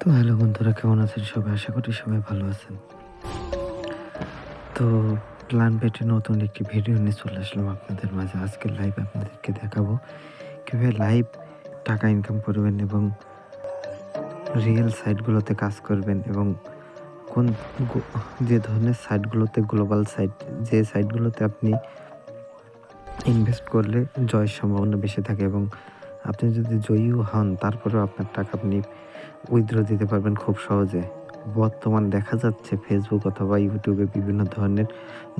তো হ্যালো বন্ধুরা, কেমন আছেন সবাই? আশা করি সবাই ভালো আছেন। তো প্ল্যান পেটে নতুন একটি ভিডিও নিয়ে চলে আসলাম আপনাদের মাঝে। আজকের লাইভ আপনাদেরকে দেখাবো। কীভাবে লাইভ টাকা ইনকাম করবেন এবং রিয়েল সাইটগুলোতে কাজ করবেন এবং কোন যে ধরনের সাইটগুলোতে গ্লোবাল সাইট যে সাইটগুলোতে আপনি ইনভেস্ট করলে জয়ের সম্ভাবনা বেশি থাকে এবং আপনি যদি জয়ীও হন, তারপরেও আপনার টাকা আপনি উইথড্র দিতে পারবেন খুব সহজে। বর্তমান দেখা যাচ্ছে ফেসবুক অথবা ইউটিউবে বিভিন্ন ধরনের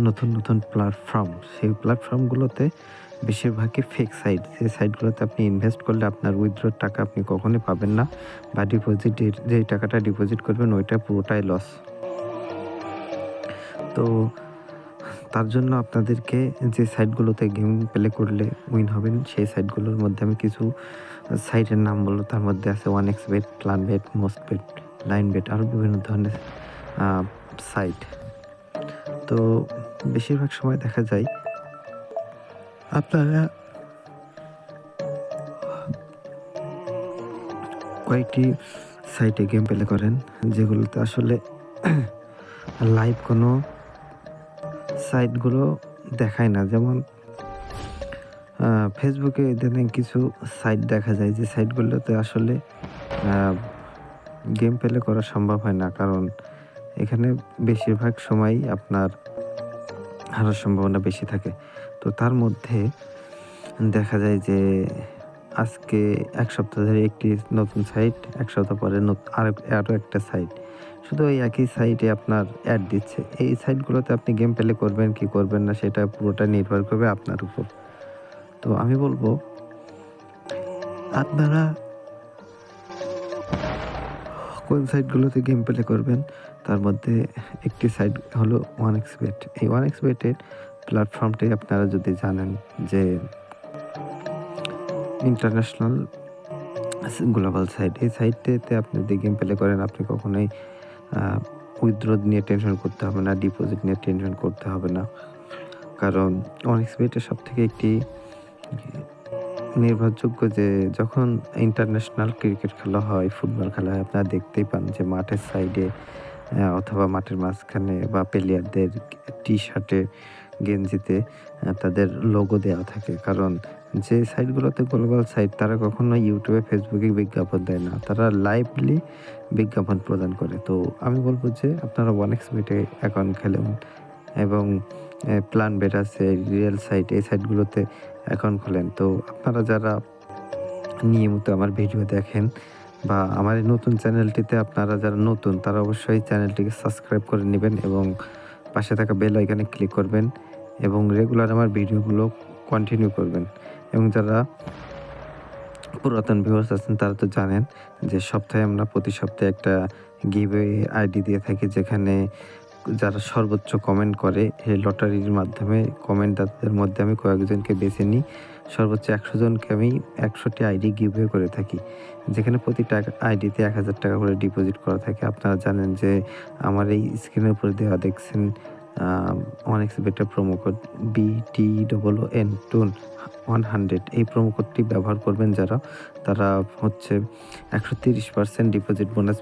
নতুন নতুন প্ল্যাটফর্ম সেই প্ল্যাটফর্মগুলোতে বেশিরভাগই ফেক সাইট যে সাইটগুলোতে আপনি ইনভেস্ট করলে আপনার উইথড্রোর টাকা আপনি কখনোই পাবেন না, বা ডিপোজিটের যেই টাকাটা ডিপোজিট করবেন ওইটা পুরোটাই লস তো তার জন্য আপনাদেরকে যে সাইটগুলোতে গেম প্লে করলে উইন হবেন, সেই সাইটগুলোর মধ্যে আমি কিছু সাইটের নাম বলব। তার মধ্যে আছে one X bet plan bet most bet line bet আরও বিভিন্ন ধরনের সাইট তো বেশিরভাগ সময় দেখা যায় আপনারা কয়েকটি সাইটে গেম প্লে করেন, যেগুলোতে আসলে লাইভ কোনো সাইটগুলো দেখায় না। যেমন ফেসবুকে ইদানিং কিছু সাইট দেখা যায়, যে সাইটগুলোতে আসলে গেম প্লে করা সম্ভব হয় না। কারণ এখানে বেশিরভাগ সময়ই আপনার হারার সম্ভাবনা বেশি থাকে। তো তার মধ্যে দেখা যায় যে আজকে এক সপ্তাহ ধরে একটি নতুন সাইট এক সপ্তাহ পরে নত- আরও আরও একটা সাইট শুধু ওই একই সাইটে আপনার অ্যাড দিচ্ছে। এই সাইটগুলোতে আপনি গেম প্লে করবেন, কি করবেন না, সেটা পুরোটা নির্ভর করবে আপনার উপর। তো আমি বলব, আপনারা কোন সাইটগুলোতে গেম প্লে করবেন, তার মধ্যে একটি সাইট হলো ওয়ান এক্স বেট এই ওয়ান এক্স বেটের প্ল্যাটফর্মটি আপনারা যদি জানেন যে ইন্টারন্যাশনাল গ্লোবাল সাইট এই সাইটটিতে আপনি যদি গেম প্লে করেন, আপনি কখনোই উইথড্র নিয়ে টেনশন করতে হবে না ডিপোজিট নিয়ে টেনশন করতে হবে না। কারণ অনেক বেটের সব থেকে একটি নির্ভরযোগ্য যে যখন ইন্টারন্যাশনাল ক্রিকেট খেলা হয় ফুটবল খেলা হয়, আপনারা দেখতেই পান যে মাঠের সাইডে অথবা মাঠের মাঝখানে বা প্লেয়ারদের টি শার্টে গেঞ্জিতে তাদের লোগো দেওয়া থাকে। কারণ যে সাইটগুলোতে গ্লোবাল সাইট তারা কখনো ইউটিউবে ফেসবুকে বিজ্ঞাপন দেয় না। তারা লাইভলি বিজ্ঞাপন প্রদান করে। তো আমি বলব যে, আপনারা ওয়ান এক্স বেটে অ্যাকাউন্ট খেলেন এবং প্ল্যান বেট আছে রিয়েল সাইট এই সাইটগুলোতে অ্যাকাউন্ট খোলেন। তো আপনারা যারা নিয়মিত আমার ভিডিও দেখেন বা আমার এই নতুন চ্যানেলটিতে আপনারা যারা নতুন, তারা অবশ্যই চ্যানেলটিকে সাবস্ক্রাইব করে নেবেন এবং পাশে থাকা বেল আইকনে ক্লিক করবেন। এবং রেগুলার আমার ভিডিওগুলো কন্টিনিউ করবেন। এবং যারা পুরাতন ভিউয়ার্স আছেন, তারা তো জানেন যে সপ্তাহে আমরা প্রতি সপ্তাহে একটা গিভে আইডি দিয়ে থাকি, যেখানে যারা সর্বোচ্চ কমেন্ট করে, এই লটারির মাধ্যমে কমেন্টদারদের মধ্যে আমি কয়েকজনকে বেছে নিই। সর্বোচ্চ একশো জনকে আমি একশোটি আইডি গিভ করে থাকি, যেখানে প্রতি টাকা আইডিতে এক হাজার টাকা করে ডিপোজিট করা থাকে। আপনারা জানেন যে আমার এই স্ক্রিনের উপরে দেওয়া দেখছেন অনেক better promo code BT double N টুন ওয়ান হান্ড্রেড এই প্রোমো কোডটি ব্যবহার করবেন যারা, তারা হচ্ছে একশো তিরিশ পার্সেন্ট ডিপোজিট বোনাস